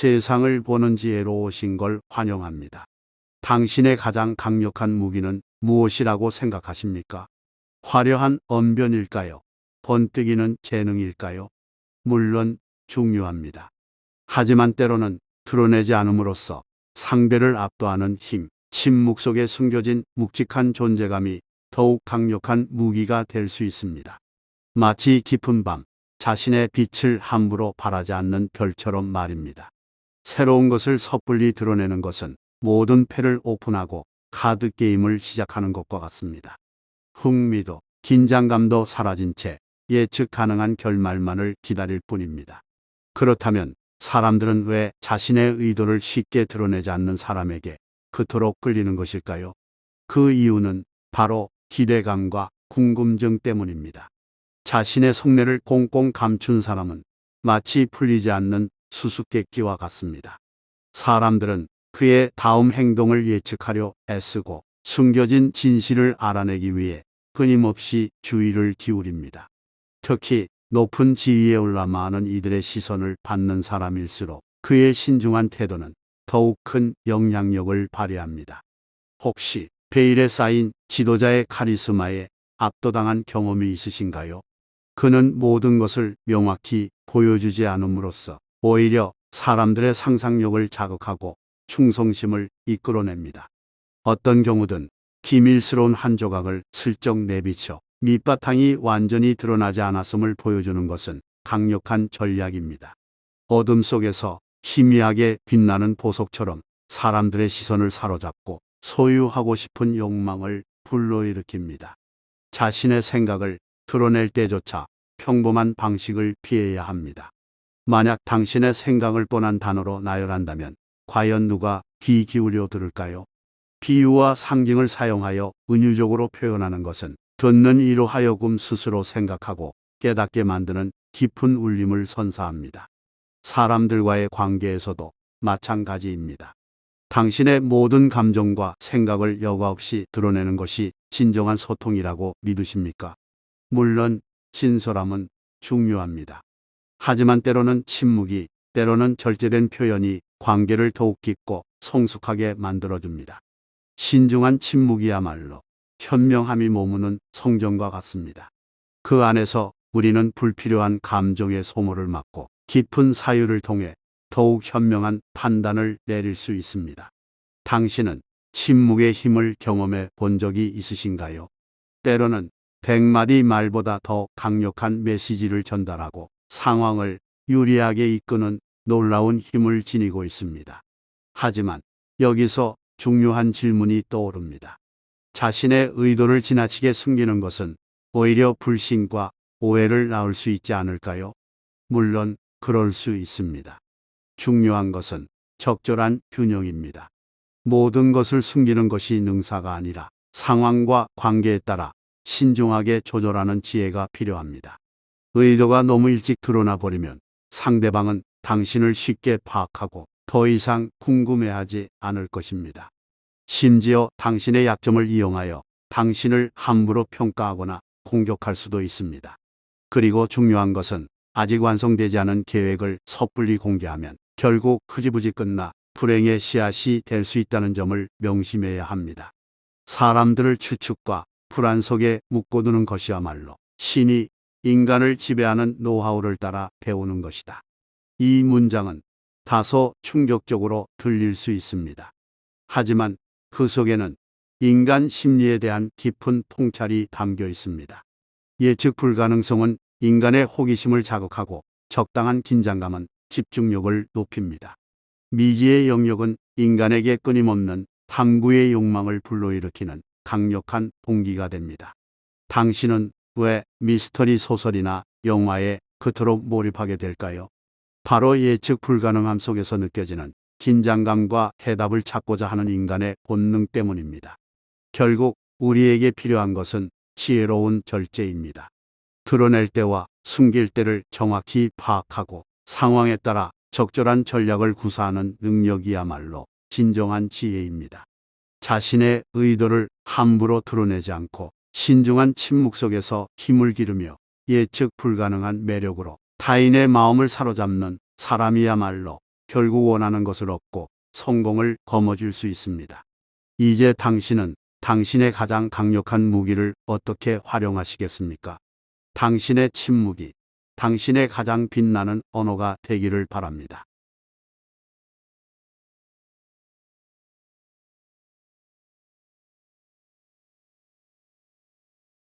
세상을 보는 지혜로 오신 걸 환영합니다. 당신의 가장 강력한 무기는 무엇이라고 생각하십니까? 화려한 언변일까요? 번뜩이는 재능일까요? 물론 중요합니다. 하지만 때로는 드러내지 않음으로써 상대를 압도하는 힘, 침묵 속에 숨겨진 묵직한 존재감이 더욱 강력한 무기가 될 수 있습니다. 마치 깊은 밤, 자신의 빛을 함부로 발하지 않는 별처럼 말입니다. 새로운 것을 섣불리 드러내는 것은 모든 패를 오픈하고 카드 게임을 시작하는 것과 같습니다. 흥미도 긴장감도 사라진 채 예측 가능한 결말만을 기다릴 뿐입니다. 그렇다면 사람들은 왜 자신의 의도를 쉽게 드러내지 않는 사람에게 그토록 끌리는 것일까요? 그 이유는 바로 기대감과 궁금증 때문입니다. 자신의 속내를 꽁꽁 감춘 사람은 마치 풀리지 않는 수수께끼와 같습니다. 사람들은 그의 다음 행동을 예측하려 애쓰고 숨겨진 진실을 알아내기 위해 끊임없이 주의를 기울입니다. 특히 높은 지위에 올라 많은 이들의 시선을 받는 사람일수록 그의 신중한 태도는 더욱 큰 영향력을 발휘합니다. 혹시 베일에 쌓인 지도자의 카리스마에 압도당한 경험이 있으신가요? 그는 모든 것을 명확히 보여주지 않음으로써 오히려 사람들의 상상력을 자극하고 충성심을 이끌어냅니다. 어떤 경우든 기밀스러운 한 조각을 슬쩍 내비쳐 밑바탕이 완전히 드러나지 않았음을 보여주는 것은 강력한 전략입니다. 어둠 속에서 희미하게 빛나는 보석처럼 사람들의 시선을 사로잡고 소유하고 싶은 욕망을 불러일으킵니다. 자신의 생각을 드러낼 때조차 평범한 방식을 피해야 합니다. 만약 당신의 생각을 뻔한 단어로 나열한다면 과연 누가 귀 기울여 들을까요? 비유와 상징을 사용하여 은유적으로 표현하는 것은 듣는 이로 하여금 스스로 생각하고 깨닫게 만드는 깊은 울림을 선사합니다. 사람들과의 관계에서도 마찬가지입니다. 당신의 모든 감정과 생각을 여과 없이 드러내는 것이 진정한 소통이라고 믿으십니까? 물론 진솔함은 중요합니다. 하지만 때로는 침묵이, 때로는 절제된 표현이 관계를 더욱 깊고 성숙하게 만들어줍니다. 신중한 침묵이야말로 현명함이 머무는 성전과 같습니다. 그 안에서 우리는 불필요한 감정의 소모를 막고 깊은 사유를 통해 더욱 현명한 판단을 내릴 수 있습니다. 당신은 침묵의 힘을 경험해 본 적이 있으신가요? 때로는 백마디 말보다 더 강력한 메시지를 전달하고 상황을 유리하게 이끄는 놀라운 힘을 지니고 있습니다. 하지만 여기서 중요한 질문이 떠오릅니다. 자신의 의도를 지나치게 숨기는 것은 오히려 불신과 오해를 낳을 수 있지 않을까요? 물론 그럴 수 있습니다. 중요한 것은 적절한 균형입니다. 모든 것을 숨기는 것이 능사가 아니라 상황과 관계에 따라 신중하게 조절하는 지혜가 필요합니다. 의도가 너무 일찍 드러나 버리면 상대방은 당신을 쉽게 파악하고 더 이상 궁금해하지 않을 것입니다. 심지어 당신의 약점을 이용하여 당신을 함부로 평가하거나 공격할 수도 있습니다. 그리고 중요한 것은 아직 완성되지 않은 계획을 섣불리 공개하면 결국 흐지부지 끝나 불행의 씨앗이 될 수 있다는 점을 명심해야 합니다. 사람들을 추측과 불안 속에 묶어두는 것이야말로 신이 인간을 지배하는 노하우를 따라 배우는 것이다. 이 문장은 다소 충격적으로 들릴 수 있습니다. 하지만 그 속에는 인간 심리에 대한 깊은 통찰이 담겨 있습니다. 예측 불가능성은 인간의 호기심을 자극하고 적당한 긴장감은 집중력을 높입니다. 미지의 영역은 인간에게 끊임없는 탐구의 욕망을 불러일으키는 강력한 동기가 됩니다. 당신은 왜 미스터리 소설이나 영화에 그토록 몰입하게 될까요? 바로 예측 불가능함 속에서 느껴지는 긴장감과 해답을 찾고자 하는 인간의 본능 때문입니다. 결국 우리에게 필요한 것은 지혜로운 절제입니다. 드러낼 때와 숨길 때를 정확히 파악하고 상황에 따라 적절한 전략을 구사하는 능력이야말로 진정한 지혜입니다. 자신의 의도를 함부로 드러내지 않고 신중한 침묵 속에서 힘을 기르며 예측 불가능한 매력으로 타인의 마음을 사로잡는 사람이야말로 결국 원하는 것을 얻고 성공을 거머쥘 수 있습니다. 이제 당신은 당신의 가장 강력한 무기를 어떻게 활용하시겠습니까? 당신의 침묵이 당신의 가장 빛나는 언어가 되기를 바랍니다.